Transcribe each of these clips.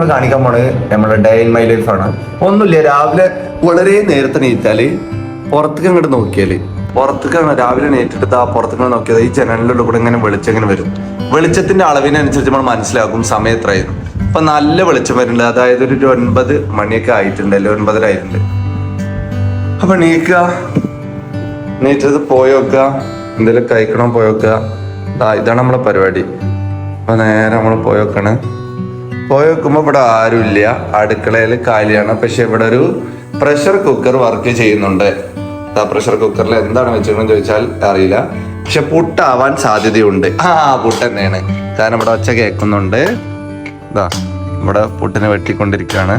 നമ്മൾ കാണിക്കാൻ പോണത് നമ്മുടെ ഡേ ഇൻ മൈ ലൈഫ് ആണ്. ഒന്നുമില്ല രാവിലെ വളരെ നേരത്തെ നീറ്റാൽ പുറത്തേക്ക് അങ്ങോട്ട് നോക്കിയാൽ പുറത്തേക്ക് രാവിലെ നേരിട്ട് ആ പുറത്തേക്ക് നോക്കിയത് ഈ ജനലിലുള്ള കൂടെ ഇങ്ങനെ വെളിച്ചം ഇങ്ങനെ വരും. വെളിച്ചത്തിന്റെ അളവിനനുസരിച്ച് നമ്മൾ മനസ്സിലാക്കും സമയം എത്രയായിരുന്നു. അപ്പൊ നല്ല വെളിച്ചം വരുന്നുണ്ട്. അതായത് ഒരു ഒൻപത് മണിയൊക്കെ ആയിട്ടുണ്ട് അല്ലെ ഒൻപതര ആയിട്ടുണ്ട്. അപ്പൊ നീക്കുക നീറ്റത് പോയോക്കുക എന്തെങ്കിലും കഴിക്കണം പോയി വെക്കുക ഇതാണ് നമ്മളെ പരിപാടി. അപ്പൊ നേരെ നമ്മൾ പോയോക്കാണ് പോയോക്കുമ്പോ ഇവിടെ ആരുമില്ല. അടുക്കളയിൽ കാലിയാണ്. പക്ഷെ ഇവിടെ ഒരു പ്രഷർ കുക്കർ വർക്ക് ചെയ്യുന്നുണ്ട്. ആ പ്രഷർ കുക്കറിൽ എന്താണ് വെച്ചിരുന്നത് ചോദിച്ചാൽ അറിയില്ല. പക്ഷെ പുട്ടാവാൻ സാധ്യതയുണ്ട്. ആ പുട്ട് തന്നെയാണ്. കാരണം ഇവിടെ ഒച്ച കേൾക്കുന്നുണ്ട്. ഇതാ ഇവിടെ പുട്ടിനെ വെട്ടിക്കൊണ്ടിരിക്കുകയാണ്.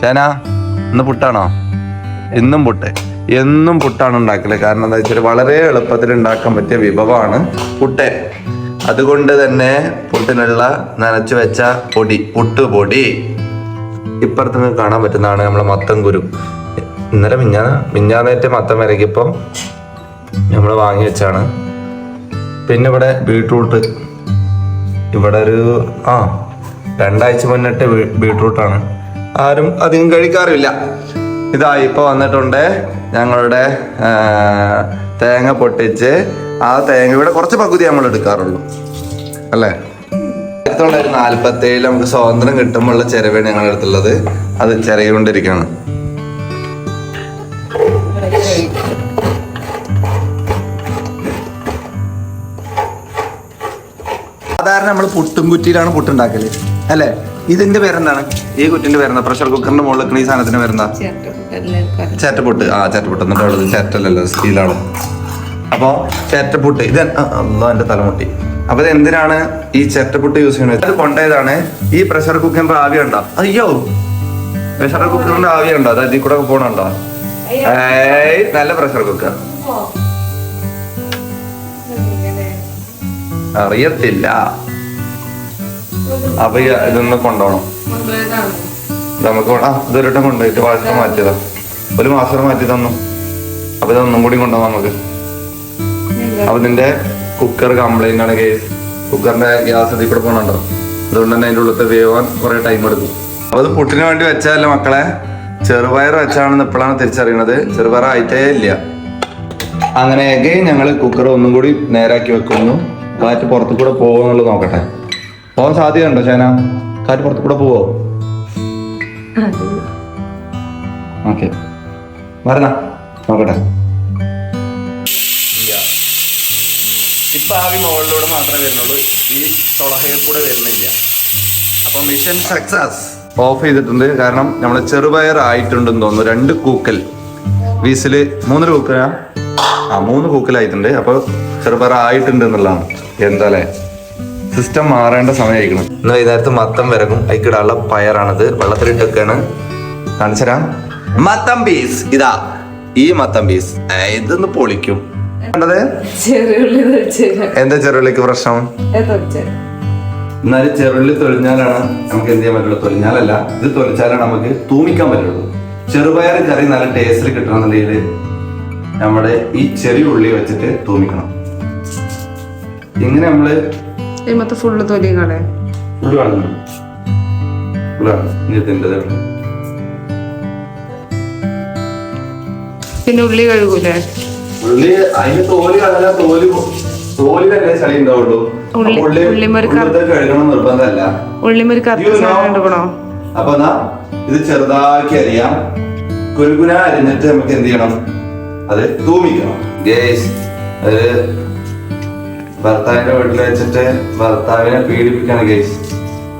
ഷന ഇന്ന് പുട്ടാണോ? ഇന്നും പുട്ട്. എന്നും പുട്ടാണ് ഉണ്ടാക്കൽ. കാരണം എന്താ വെച്ചാൽ വളരെ എളുപ്പത്തിൽ ഉണ്ടാക്കാൻ പറ്റിയ വിഭവമാണ് പുട്ട്. അതുകൊണ്ട് തന്നെ പുട്ടിനുള്ള നനച്ചു വെച്ച പൊടി പുട്ടുപൊടി ഇപ്പുറത്ത് നിങ്ങൾക്ക് കാണാൻ പറ്റുന്നതാണ് നമ്മളെ മത്തം കുരു. ഇന്നലെ മിഞ്ഞാ മിഞ്ഞാന്നേറ്റ് മത്തം വരക്കിപ്പം നമ്മൾ വാങ്ങി വെച്ചാണ്. പിന്നെ ഇവിടെ ബീട്രൂട്ട്. ഇവിടെ ഒരു ആ രണ്ടാഴ്ച മുന്നിട്ട് ബീട്രൂട്ടാണ്. ആരും അധികം കഴിക്കാറില്ല ഇതാ ഇപ്പൊ വന്നിട്ടുണ്ട് ഞങ്ങളുടെ തേങ്ങ പൊട്ടിച്ച് ആ തേങ്ങ ഇവിടെ കുറച്ച് പകുതി നമ്മൾ എടുക്കാറുള്ളൂ. അല്ലേ? ആയിരത്തി തൊള്ളായിരത്തി നാല്പത്തി ഏഴിൽ നമുക്ക് സ്വാതന്ത്ര്യം കിട്ടുമ്പോഴുള്ള ചെലവാണ് ഞങ്ങളുടെ അടുത്തുള്ളത്. അത് ചെറിയുകൊണ്ടിരിക്കുകയാണ്. സാധാരണ നമ്മൾ പുട്ടും കുറ്റിയിലാണ് പുട്ടുണ്ടാക്കൽ. അല്ലേ? ഇതിന്റെ പേരെന്താണ്? ഈ കുറ്റിന്റെ പേരെന്താ? പ്രഷർ കുക്കറിന്റെ മുകളിൽ വെക്കുന്ന ഈ സാധനത്തിന്റെ പേരെന്താ? ചേറ്റപ്പുട്ട് ആ ചേറ്റപ്പുട്ട് എന്നിട്ട് ഉള്ളത് ചേറ്റല്ലല്ലോ സ്റ്റീലാണ്. അപ്പോ ചേറ്റപ്പുട്ട് ഇത് അല്ലോ എന്റെ തലമുട്ടി അപ്പൊ ഇത് എന്തിനാണ് ഈ ചേറ്റപ്പുട്ട് യൂസ് ചെയ്യുന്നത്? അത് കൊണ്ടേതാണ് ഈ പ്രഷർ കുക്കറിന്റെ ആവി ഉണ്ടോ അയ്യോ! പ്രഷർ കുക്കറിന്റെ ആവി ഉണ്ടോ അതായത് ഇതിൽ കൂടെ പോണുണ്ടോ ഏയ് നല്ല പ്രഷർ കുക്കർ. അറിയത്തില്ല. അപ്പൊ ഇതൊന്ന് കൊണ്ടുപോകണം. നമുക്ക് ആ ഇതൊരുട്ടം കൊണ്ടുപോയിട്ട് വാശം മാറ്റിയതാ. ഒരു മാസം മാറ്റി തന്നു. അപ്പൊ ഇതൊന്നും കൂടി കൊണ്ടുപോകാം നമുക്ക്. അപ്പൊ നിന്റെ കുക്കർ കംപ്ലൈന്റ് ആണ് കേസ് കുക്കറിന്റെ ഗ്യാസ് ഇതിൽ കൂടെ പോകണുണ്ടോ അതുകൊണ്ട് തന്നെ അതിന്റെ ഉള്ളത്തെ വേവാൻ കുറെ ടൈം എടുക്കും. അപ്പൊ അത് പുട്ടിന് വേണ്ടി വെച്ചതല്ല മക്കളെ? ചെറുപയർ വെച്ചാണെന്ന് ഇപ്പോഴാണ് തിരിച്ചറിയണത്. ചെറുപയർ ആയിട്ടേ ഇല്ല. അങ്ങനെയൊക്കെ ഞങ്ങൾ കുക്കർ ഒന്നും കൂടി നേരാക്കി വെക്കുന്നു. കാറ്റ് പുറത്തു കൂടെ പോകുന്നുള്ളത് നോക്കട്ടെ. പോകാൻ സാധ്യതയുണ്ടോ ചേന കാറ്റ് പുറത്തു കൂടെ പോവോ? ഓക്കെ. വരണ. നോക്കട്ടെ. ഇപ്പൊ ആവി മുകളിലൂടെ മാത്രമേ വരുന്നുള്ളൂ. ഈ തൊളഹയിൽ കൂടെ വരുന്നില്ല. അപ്പൊ മിഷൻ സക്സസ് ഓഫ് ചെയ്തിട്ടുണ്ട്. കാരണം നമ്മളെ ചെറുപയർ ആയിട്ടുണ്ടെന്ന് തോന്നുന്നു. രണ്ട് കൂക്കൽ. വീസിൽ മൂന്ന് കൂക്കലാ? ആ മൂന്ന് കൂക്കലായിട്ടുണ്ട്. അപ്പൊ ചെറുപയർ ആയിട്ടുണ്ട് എന്നുള്ളതാണ്. എന്താല്ലേ സിസ്റ്റം മാറേണ്ട സമയമായിരിക്കണം ഇന്ന് വൈകുന്നേരത്ത് മത്തം വിറകും. അതിക്കിടാനുള്ള പയറാണിത്. വെള്ളത്തിലിട്ടൊക്കെയാണ് കാണിച്ചരാം മത്തം പീസ് ഇതാ ഈ മത്തം പീസ് ഇതൊന്ന് പൊളിക്കും. കണ്ടത്? എന്താ ചെറുള്ളിക്ക് പ്രശ്നം? എന്നാലും ചെറുള്ളി തൊലിഞ്ഞാലാണ് നമുക്ക് എന്ത് ചെയ്യാൻ പറ്റുള്ളൂ? തൊലിഞ്ഞാലല്ല ഇത് തൊലിച്ചാലാണ് നമുക്ക് തൂമിക്കാൻ പറ്റുള്ളൂ. ചെറുപയർ കറി നല്ല ടേസ്റ്റിൽ കിട്ടണമെന്നുണ്ടെങ്കിൽ നമ്മുടെ ഈ ചെറിയ ഉള്ളി വെച്ചിട്ട് തൂമിക്കണം. ഇങ്ങനെ നമ്മൾ മൊത്തം ഫുള്ള് തൊലി ഇതിന്റെ പിന്നെ ഉള്ളി കഴുകൂലേ? ഉള്ളി അതിന് തോൽ കളഞ്ഞാൽ തോൽ പോ- തോലിലല്ലേ ചളി ഉണ്ടാവുള്ളൂ. ഉള്ളി- ഉള്ളി ഉള്ളിമൊരു കറ- ഉള്ളിലത്തെ കഴുകണം നിർബന്ധമല്ല. ഉള്ളിമൊരു കറുത്ത You know. അപ്പൊ എന്നാ ഇത് ചെറുതാക്കി അരിയാം. കുരുകുന അരിഞ്ഞിട്ട് നമുക്ക് എന്ത് ചെയ്യണം? അത് തൂമിക്കണം. ഭർത്താവിന്റെ വീട്ടിൽ വെച്ചിട്ട് ഭർത്താവിനെ പീഡിപ്പിക്കാണ് കേസ്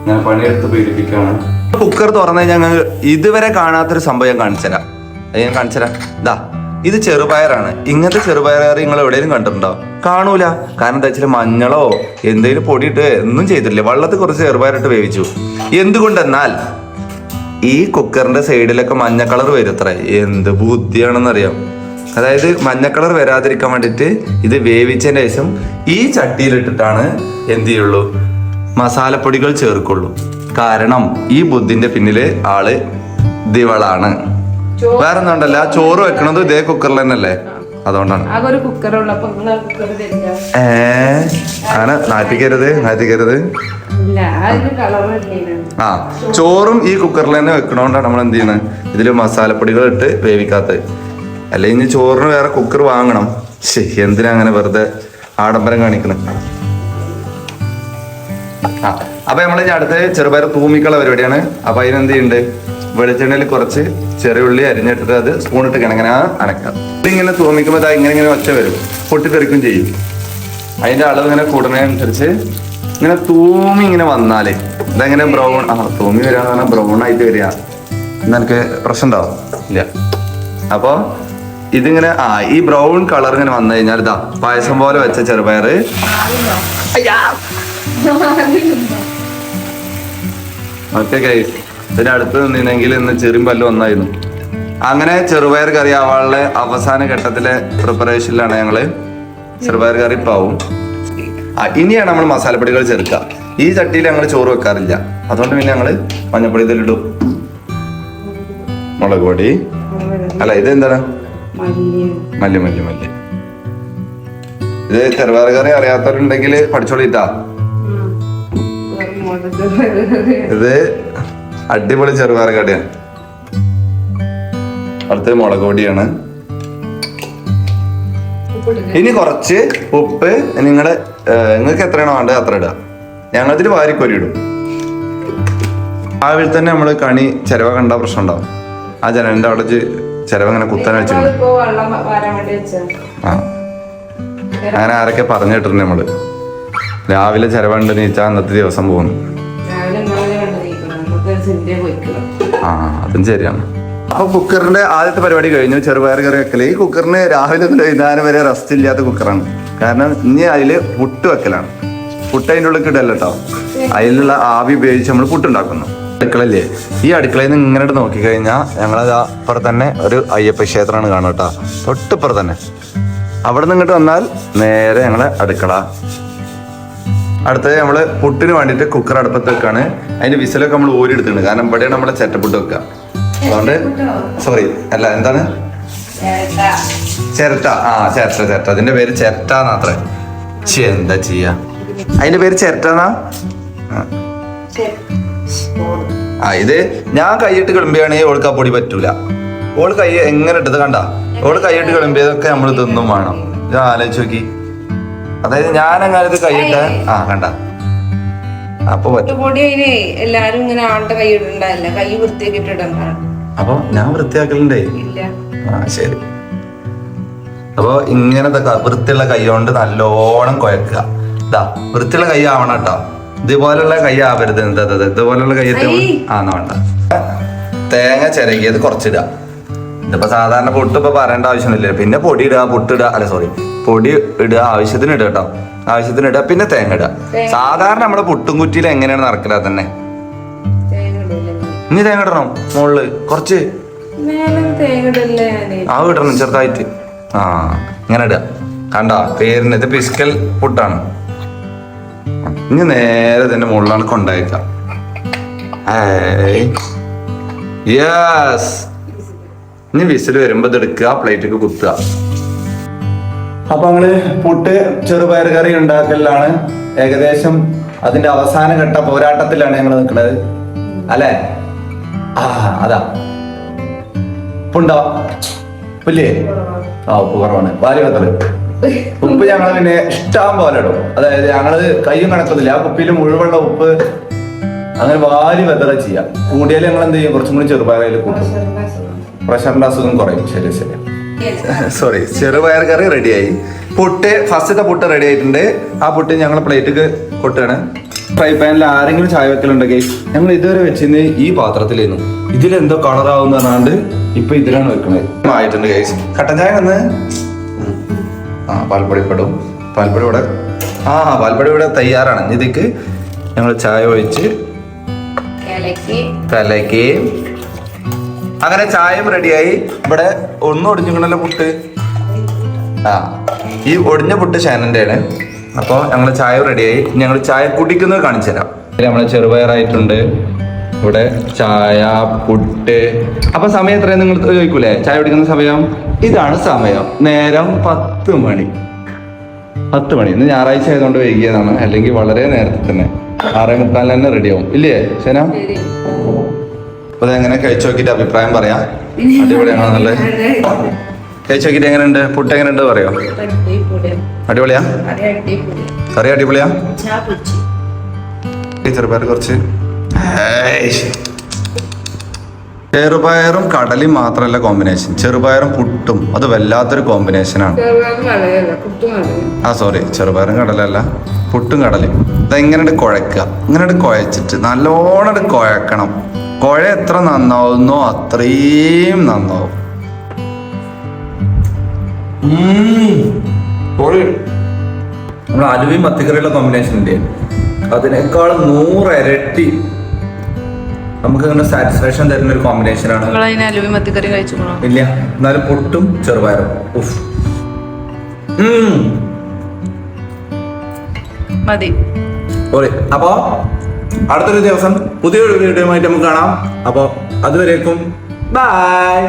ഞാൻ പണിയെടുത്ത് പീഡിപ്പിക്കാണ് കുക്കർ തുറന്നു ഞങ്ങൾ ഇതുവരെ കാണാത്തൊരു സംഭവം ഞാൻ കാണിച്ചുതരാം അത് ഞാൻ കാണിച്ചുതരാം ഇതാ ഇത് ചെറുപയറാണ്. ഇങ്ങനത്തെ ചെറുപയർ നിങ്ങൾ എവിടെയെങ്കിലും കണ്ടിട്ടുണ്ടോ? കാണൂല. കാരണം എന്താ വെച്ചാൽ മഞ്ഞളോ എന്തെങ്കിലും പൊടിയിട്ട് ഒന്നും ചെയ്തിട്ടില്ല. വെള്ളത്തിൽ കുറച്ച് ചെറുപയറിട്ട് വേവിച്ചു. എന്തുകൊണ്ടെന്നാൽ ഈ കുക്കറിന്റെ സൈഡിലൊക്കെ മഞ്ഞ കളർ വരും അത്ര. എന്ത് ബുദ്ധിയാണെന്നറിയാം. അതായത് മഞ്ഞ കളർ വരാതിരിക്കാൻ വേണ്ടിയിട്ട് ഇത് വേവിച്ചതിന് ശേഷം ഈ ചട്ടിയിലിട്ടിട്ടാണ് എന്ത് ചെയ്യുള്ളൂ? മസാലപ്പൊടികൾ ചേർക്കുള്ളൂ. കാരണം ഈ ബുദ്ധിന്റെ പിന്നിൽ ആൾ ദിവളാണ്. വേറെ ഒന്നുണ്ടല്ല ചോറ് വെക്കണത് ഇതേ കുക്കറിൽ തന്നെയല്ലേ? അതുകൊണ്ടാണ്. ഏ അങ്ങനെ നാറ്റിക്കരുത് നാറ്റിക്കരുത്. ആ ചോറും ഈ കുക്കറിൽ തന്നെ വെക്കണോണ്ടാണ് നമ്മൾ എന്ത് ചെയ്യുന്നത് ഇതിൽ മസാലപ്പൊടികൾ ഇട്ട് വേവിക്കാത്തത്. അല്ലെങ്കിൽ ഇനി ചോറിന് വേറെ കുക്കർ വാങ്ങണം. ശരി എന്തിനാ അങ്ങനെ വെറുതെ ആഡംബരം കാണിക്കണേ? അപ്പൊ നമ്മൾ ഇനി അടുത്ത് ചെറുപയർ തൂമിക്കുള്ള പരിപാടിയാണ്. അപ്പൊ അതിനെന്ത് ചെയ്യുന്നുണ്ട് വെളിച്ചെണ്ണയിൽ കുറച്ച് ചെറിയുള്ളി അരിഞ്ഞിട്ടിട്ട് അത് സ്പൂണിട്ട് കിണങ്ങനെ അനക്കാം ഇതിങ്ങനെ തൂമിക്കുമ്പോൾ അത് ഇങ്ങനെ ഇങ്ങനെ ഒച്ച വരും. പൊട്ടിത്തെറിക്കും ചെയ്യും. അതിന്റെ അളവ് ഇങ്ങനെ കൂടുന്നതനുസരിച്ച് ഇങ്ങനെ തൂമി ഇങ്ങനെ വന്നാലേ ഇതെങ്ങനെ ബ്രൗൺ ആ തൂമി വരിക പറഞ്ഞാൽ ബ്രൗൺ ആയിട്ട് വരിക. എന്നെനിക്ക് പ്രശ്നം ഉണ്ടാവും ഇല്ല. അപ്പൊ ഇതിങ്ങനെ ആ ഈ ബ്രൗൺ കളർ ഇങ്ങനെ വന്നു കഴിഞ്ഞാൽ ഇതാ പായസം പോലെ വെച്ച ചെറുപയർ ഓക്കെ ഗൈസ് ഇതിന്റെ അടുത്ത് നിന്നെങ്കിൽ ഇന്ന് ചെറിയ പല്ല് വന്നായിരുന്നു അങ്ങനെ ചെറുപയർ കറി ആവാനുള്ള അവസാന ഘട്ടത്തിലെ പ്രിപ്പറേഷനിലാണ് ഞങ്ങൾ ചെറുപയർ കറി പാവും. ഇനിയാണ് നമ്മൾ മസാലപ്പൊടികൾ ചേർക്കുക. ഈ ചട്ടിയിൽ ഞങ്ങൾ ചോറ് വെക്കാറില്ല. അതുകൊണ്ട് പിന്നെ ഞങ്ങൾ മഞ്ഞപ്പൊടി ഇതിലിടും. മുളക് പൊടി. അല്ല ഇത് എന്താണ് മല്ലി മല്ലി മല്ലി. ഇത് ചെറുപയർ കറി അറിയാത്തവരുണ്ടെങ്കിൽ പഠിച്ചോളിട്ടാ. ഇത് അടിപൊളി ചെറുപയർ കടിയാണ്. അടുത്ത് മുളക് പൊടിയാണ്. ഇനി കുറച്ച് ഉപ്പ് നിങ്ങളുടെ നിങ്ങൾക്ക് എത്രയാണോ വേണ്ടത് അത്ര ഇടുക ഞങ്ങളിതിൽ വാരിക്കൊരി ഇടും. രാവിലെ തന്നെ നമ്മൾ കണി ചിലവ കണ്ട പ്രശ്നം ഉണ്ടാവും. ആ ജനലിന്റെ അവിടെ വെച്ച് ചിലവ് ഇങ്ങനെ കുത്തനെ വെച്ചിട്ടുണ്ട് ആ. അങ്ങനെ ആരൊക്കെ പറഞ്ഞിട്ടുണ്ട് നമ്മൾ? രാവിലെ ചിലവുണ്ട് നീച്ചാ അന്നത്തെ ദിവസം പോകുന്നു. ആ അതും ശരിയാണ്. അപ്പൊ കുക്കറിന്റെ ആദ്യത്തെ പരിപാടി കഴിഞ്ഞു. ചെറുപയർ കറി വെക്കൽ. ഈ കുക്കറിന് രാവിലെ മുതൽ വൈകുന്നേരം വരെ റെസ്റ്റ് ഇല്ലാത്ത കുക്കറാണ്. കാരണം ഇനി അതിൽ പുട്ട് വെക്കലാണ്. പുട്ട് അതിന്റെ ഉള്ളിൽ കിടല്ലോ അതിലുള്ള ആവി ഉപയോഗിച്ച് നമ്മൾ പുട്ടുണ്ടാക്കുന്നു. അടുക്കളല്ലേ ഈ അടുക്കളയിൽ നിന്ന് ഇങ്ങനെ നോക്കിക്കഴിഞ്ഞാൽ ഞങ്ങളത് അപ്പുറം തന്നെ ഒരു അയ്യപ്പ ക്ഷേത്രമാണ് കാണുക കേട്ടോ. തൊട്ടിപ്പുറത്ത് തന്നെ. അവിടെ നിന്ന് ഇങ്ങോട്ട് വന്നാൽ നേരെ ഞങ്ങളെ അടുക്കള. അടുത്തത് നമ്മൾ പുട്ടിന് വേണ്ടിയിട്ട് കുക്കർ അടുപ്പത്ത് വെക്കാണ്. അതിന്റെ വിസിലൊക്കെ നമ്മൾ ഓരി എടുത്തിട്ടുണ്ട് കാരണം ഇവിടെയാണ് നമ്മളെ ചെറ്റപ്പുട്ട് വെക്കുക. അതുകൊണ്ട് സോറി അല്ല എന്താണ്? ചിരട്ട. ആ ചിരട്ട ചിരട്ട. അതിന്റെ പേര് ചിരട്ട എന്നാത്രേ. എന്താ ചെയ്യാ? അതിന്റെ പേര് ചിരട്ടന്നാ ആ. ആ ഇത് ഞാൻ കൈയിട്ട് കിളമ്പിയാണെങ്കിൽ ഓൾക്ക് ആ പൊടി പറ്റൂല. ഓൾ കൈ എങ്ങനെ ഇട്ടത് കണ്ട? ഓൾ കൈയിട്ട് കിളമ്പിയതൊക്കെ നമ്മൾ തിന്നും വേണം. ഇത് ആലോചിച്ച് നോക്കി. അതായത് ഞാൻ അങ്ങനെ കൈയിട്ട് ആ കണ്ട. അപ്പൊ പറ്റും. പൊടി അതിന് എല്ലാരും ഇങ്ങനെ ആളുടെ കൈ ഇടണ്ടല്ല അപ്പൊ ഞാൻ വൃത്തിയാക്കലുണ്ടേ? ആ ശരി. അപ്പൊ ഇങ്ങനത്തെ വൃത്തിയുള്ള കൈ കൊണ്ട് നല്ലോണം കുഴക്കുക ഇതാ വൃത്തിയുള്ള കൈ ആവണം കേട്ടോ. ഇതുപോലുള്ള കൈ ആവരുത് എന്താ ഇത്? ഇതുപോലുള്ള കൈ. ആ എന്നാ വേണ്ട. തേങ്ങ ചിരകിയത് കുറച്ചിടുക. ഇതിപ്പോ സാധാരണ പൊട്ട് ഇപ്പൊ പറയേണ്ട ആവശ്യമൊന്നുമില്ല. പിന്നെ പൊടി ഇടുക പൊട്ടിടുക അല്ല സോറി പൊടി ഇടുക ആവശ്യത്തിന് ഇടുക കേട്ടോ ആവശ്യത്തിന് ഇടുക പിന്നെ തേങ്ങ ഇടുക. സാധാരണ നമ്മുടെ പുട്ടും കുറ്റിയിൽ എങ്ങനെയാണ് നടക്കില്ല തന്നെ ഇനി തേങ്ങ ഇടണം മുകളിൽ കുറച്ച്. ആ ഇടണം ചെറുതായിട്ട്. ആ ഇങ്ങനെ ഇടുക. കണ്ടോ? പേരിന് ഇത് പിസ്കൽ പുട്ടാണ്. ഇനി നേരെ തന്നെ മുകളിലാണ് കൊണ്ടയക്കാം യെസ് ഇനി വിസിൽ വരുമ്പോ ഇതെടുക്കുക പ്ലേറ്റിക്ക് കുത്തുക. അപ്പൊ ഞങ്ങൾ പുട്ട് ചെറുപയർ കറി ഉണ്ടാക്കലാണ് ഏകദേശം അതിന്റെ അവസാന ഘട്ട പോരാട്ടത്തിലാണ് ഞങ്ങൾ നിൽക്കുന്നത്. അല്ലേ? ആ അതാ. ഉണ്ടോ? ഇല്ലേ ആ ഉപ്പ് കുറവാണ്. വെത്തൽ ഉപ്പ് ഞങ്ങൾ പിന്നെ ഇഷ്ടം പോലെ ഇടും. അതായത് ഞങ്ങൾ കയ്യും കണക്കുന്നില്ല. ആ കുപ്പിയിൽ മുഴുവനുള്ള ഉപ്പ് അങ്ങനെ വാരി വെതറ ചെയ്യാം. കൂടിയാൽ ഞങ്ങൾ എന്ത് ചെയ്യും? കുറച്ചും കൂടി ചെറുപയറയിൽ കൂട്ടും. പ്രഷറിന്റെ അസുഖം കുറയും. ശരി ശരി. സോറി ചെറുപയർ കറി റെഡിയായി. പുട്ട് ഫസ്റ്റത്തെ പുട്ട് റെഡി ആയിട്ടുണ്ട്. ആ പുട്ട് ഞങ്ങൾ പ്ലേറ്റിക്ക് കൊട്ടാണ്. ഫ്രൈ പാനിൽ ആരെങ്കിലും ചായ വെക്കലുണ്ടെങ്കിൽ ഞങ്ങൾ ഇതുവരെ വെച്ചിരുന്ന ഈ പാത്രത്തിലായിരുന്നു ഇതിലെന്തോ കളറാവും പറഞ്ഞാണ്ട് ഇപ്പൊ ഇതിലാണ് വെക്കണത്. ആയിട്ടുണ്ട് കട്ടൻ ചായ വന്ന് ആ പാൽപ്പൊടി പെടും പാൽപ്പൊടി ഇവിടെ ആ പാൽപ്പൊടി ഇവിടെ തയ്യാറാണ് ഇതിക്ക് ഞങ്ങൾ ചായ ഒഴിച്ച് കലക്കി. അങ്ങനെ ചായയും റെഡിയായി. ഇവിടെ ഒന്നും ഒടിഞ്ഞിക്കണല്ലോ പുട്ട്. ആ ഈ ഒടിഞ്ഞ പുട്ട് ഷാനന്റെ ആണ് അപ്പോൾ ഞങ്ങൾ ചായ റെഡിയായി. ഞങ്ങൾ ചായ കുടിക്കുന്നത് കാണിച്ചു തരാം നമ്മൾ ചെറുപയറായിട്ടുണ്ട്. ഇവിടെ ചായ പുട്ട്. അപ്പൊ സമയം എത്രയാണ് നിങ്ങൾ ചോദിക്കൂലേ? ചായ കുടിക്കുന്ന സമയം? ഇതാണ് സമയം. നേരം പത്ത് മണി. പത്ത് മണി. ഇന്ന് ഞായറാഴ്ച ആയതുകൊണ്ട് വൈകിയതാണ്. അല്ലെങ്കിൽ വളരെ നേരത്തെ തന്നെ. ആറേ മുക്കാലിന് തന്നെ റെഡിയാവും ഇല്ലേ ശന അപ്പൊ എങ്ങനെ കഴിച്ചു നോക്കിയിട്ട് അഭിപ്രായം പറയാം. അടിപൊളിയാണോ നല്ല കഴിച്ചു നോക്കിട്ട് എങ്ങനെയുണ്ട്? പുട്ട് എങ്ങനെയുണ്ട് പറയോ? അടിപൊളിയാ? കറി അടിപൊളിയാ? ചെറുപയർ കുറച്ച്. ചെറുപയറും കടലും മാത്രമല്ല കോമ്പിനേഷൻ ചെറുപയറും പുട്ടും അത് വല്ലാത്തൊരു കോമ്പിനേഷനാണ് ആ സോറി ചെറുപയറും കടലല്ല പുട്ടും കടലും ഇതെങ്ങനെ കുഴക്കുക ഇങ്ങനെ കുഴച്ചിട്ട് നല്ലോണം കുഴക്കണം. കുഴ എത്ര നന്നാവുന്നോ അത്രയും നന്നാവും. നമ്മൾ അലുവയും പത്തിക്കറിയുള്ള കോമ്പിനേഷൻ ഉണ്ട് അതിനേക്കാൾ നൂറ് ഇരട്ടി നമുക്ക് ഇങ്ങനെ സാറ്റിസ്ഫാക്ഷൻ തരുന്ന ഒരു കോമ്പിനേഷൻ ആണ്. നിങ്ങൾ അതിന് അലുവി മത്തിക്കറി കഴിച്ചു ഇല്ല. എന്നാലും പൊട്ടും ചെറുപയറും. ഉഫ്. മതി. അപ്പോ അടുത്തൊരു ദിവസം പുതിയൊരു വീഡിയോ ആയിട്ട് നമുക്ക് കാണാം. അപ്പോ അതുവരേക്കും. ബൈ